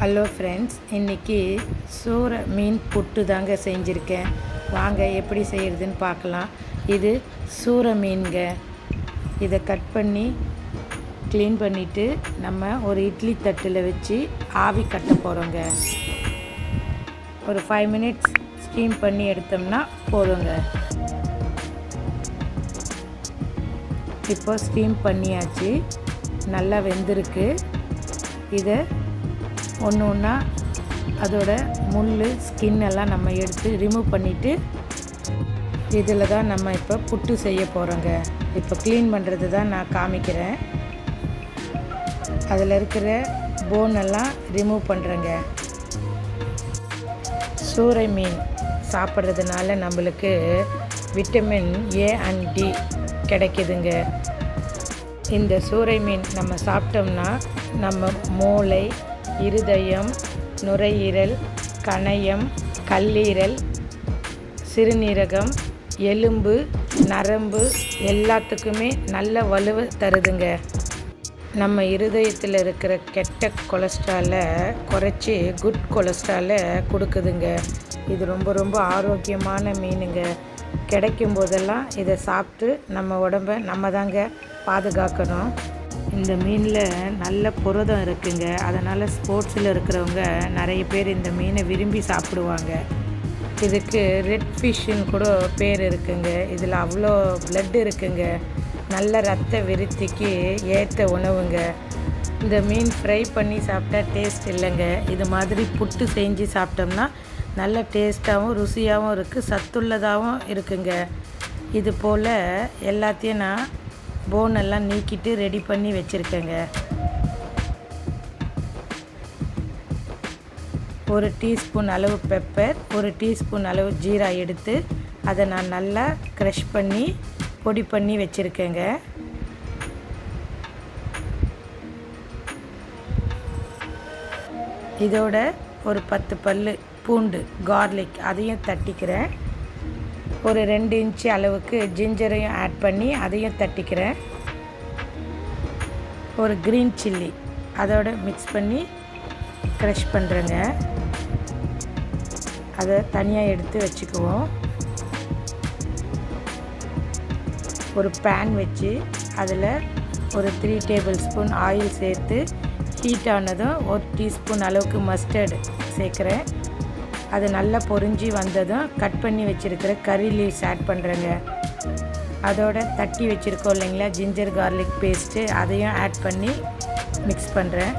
Hello friends இன்றைக்கி சூற மீன் புட்டு தாங்க செஞ்சுருக்கேன். வாங்க எப்படி செய்கிறதுன்னு பார்க்கலாம். இது சூற மீன்க இதை கட் பண்ணி க்ளீன் பண்ணிவிட்டு நம்ம ஒரு இட்லி தட்டில் வச்சு ஆவி கட்ட போகிறோங்க ஒரு ஃபைவ் மினிட்ஸ் ஸ்டீம் பண்ணி எடுத்தோம்னா போதுங்க. இப்போ ஸ்டீம் பண்ணியாச்சு. நல்லா வெந்திருக்கு. இதை ஒன்று ஒன்றா அதோட முள் ஸ்கின் எல்லாம் நம்ம எடுத்து ரிமூவ் பண்ணிவிட்டு இதில் தான் நம்ம இப்போ புட்டு செய்ய போகிறோங்க இப்போ க்ளீன் பண்ணுறது தான் நான் காமிக்கிறேன். அதில் இருக்கிற போன் எல்லாம் ரிமூவ் பண்ணுறேங்க சூறை மீன் சாப்பிட்றதுனால நம்மளுக்கு விட்டமின் ஏ அண்ட் டி கிடைக்குதுங்க. இந்த சூறை மீன் நம்ம சாப்பிட்டோம்னா நம்ம மூளை இருதயம் நுரையீரல் கணையம் கல்லீரல் சிறுநீரகம் எலும்பு நரம்பு எல்லாத்துக்குமே நல்ல வலுவை தருதுங்க. நம்ம இருதயத்தில் இருக்கிற கெட்ட கொலஸ்ட்ராலை குறைச்சி குட் கொலஸ்ட்ராலை கொடுக்குதுங்க. இது ரொம்ப ரொம்ப ஆரோக்கியமான மீனுங்க. கிடைக்கும் போதெல்லாம் இதை சாப்பிட்டு நம்ம உடம்ப நம்ம தாங்க பாதுகாக்கணும். இந்த மீனில் நல்ல புரதம் இருக்குங்க. அதனால் ஸ்போர்ட்ஸில் இருக்கிறவங்க நிறைய பேர் இந்த மீனை விரும்பி சாப்பிடுவாங்க. இதுக்கு ரெட் ஃபிஷ்ஷுன்னு கூட பேர் இருக்குங்க. இதில் அவ்வளோ பிளட் இருக்குங்க. நல்ல ரத்த விருத்திக்கு ஏற்ற உணவுங்க. இந்த மீன் ஃப்ரை பண்ணி சாப்பிட்டா டேஸ்ட் இல்லைங்க. இது மாதிரி புட்டு செஞ்சு சாப்பிட்டோம்னா நல்ல டேஸ்ட்டாகவும் ருசியாகவும் இருக்குது சத்துள்ளதாகவும் இருக்குங்க. இது போல் எல்லாத்தையும் நான் போன் எல்லாம் நீக்கிட்டு ரெடி பண்ணி வச்சுருக்கேங்க. ஒரு டீஸ்பூன் அளவு பெப்பர் ஒரு டீஸ்பூன் அளவு ஜீரா எடுத்து அதை நான் நல்லா க்ரஷ் பண்ணி பொடி பண்ணி வச்சுருக்கேங்க. இதோட ஒரு பத்து பல் பூண்டு கார்லிக் அதையும் தட்டிக்கிறேன். ஒரு ரெண்டு இன்ச்சு அளவுக்கு ஜிஞ்சரையும் ஆட் பண்ணி அதையும் தட்டிக்கிறேன். ஒரு க்ரீன் சில்லி அதோட மிக்ஸ் பண்ணி க்ரஷ் பண்ணுறேங்க அதை தனியாக எடுத்து வச்சுக்குவோம். ஒரு பேன் வச்சு அதில் ஒரு த்ரீ டேபிள் ஸ்பூன் ஆயில் சேர்த்து ஹீட் ஆனதும் ஒரு டீஸ்பூன் அளவுக்கு மஸ்டர்டு சேர்க்குறேன். அது நல்லா பொரிஞ்சு வந்ததும் கட் பண்ணி வச்சுருக்கிற கறி லீவ்ஸ் ஆட் பண்ணுறேங்க அதோட தட்டி வச்சுருக்கோம் இல்லைங்களா ஜிஞ்சர் கார்லிக் பேஸ்ட்டு அதையும் ஆட் பண்ணி மிக்ஸ் பண்ணுறேன்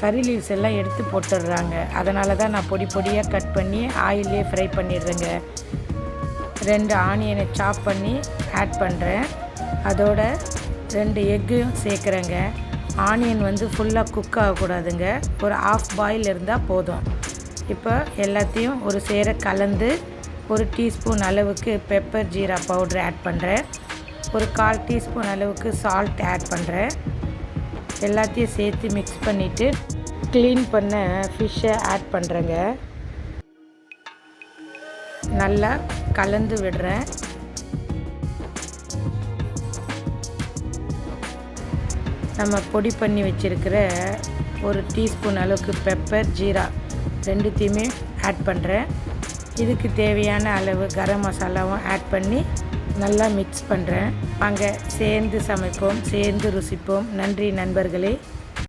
கறி லீவ்ஸ் எல்லாம் எடுத்து போட்டுடுறாங்க. அதனால தான் நான் பொடி பொடியாக கட் பண்ணி ஆயிலே ஃப்ரை பண்ணிடுறேங்க. ரெண்டு ஆனியனை சாப் பண்ணி ஆட் பண்ணுறேன் அதோட ரெண்டு எக்கையும் சேர்க்குறேங்க. ஆனியன் வந்து ஃபுல்லாக குக் ஆகக்கூடாதுங்க. ஒரு ஆஃப் பாயில் இருந்தால் போதும். இப்போ எல்லாத்தையும் ஒரு சேர கலந்து ஒரு டீஸ்பூன் அளவுக்கு பெப்பர் ஜீரா பவுட்ரு ஆட் பண்ணுறேன் ஒரு கால் டீஸ்பூன் அளவுக்கு சால்ட் ஆட் பண்ணுறேன் எல்லாத்தையும் சேர்த்து மிக்ஸ் பண்ணிவிட்டு க்ளீன் பண்ண ஃபிஷ்ஷை ஆட் பண்ணுறேங்க நல்லா கலந்து விடுறேன். நம்ம பொடி பண்ணி வச்சுருக்கிற ஒரு டீஸ்பூன் அளவுக்கு பெப்பர் ஜீரா ரெண்டுத்தையுமே ஆட் பண்ணுறேன் இதுக்கு தேவையான அளவு கரம் மசாலாவும் ஆட் பண்ணி நல்லா மிக்ஸ் பண்ணுறேன் வாங்க சேர்ந்து சமைப்போம் சேர்ந்து ருசிப்போம். நன்றி நண்பர்களே.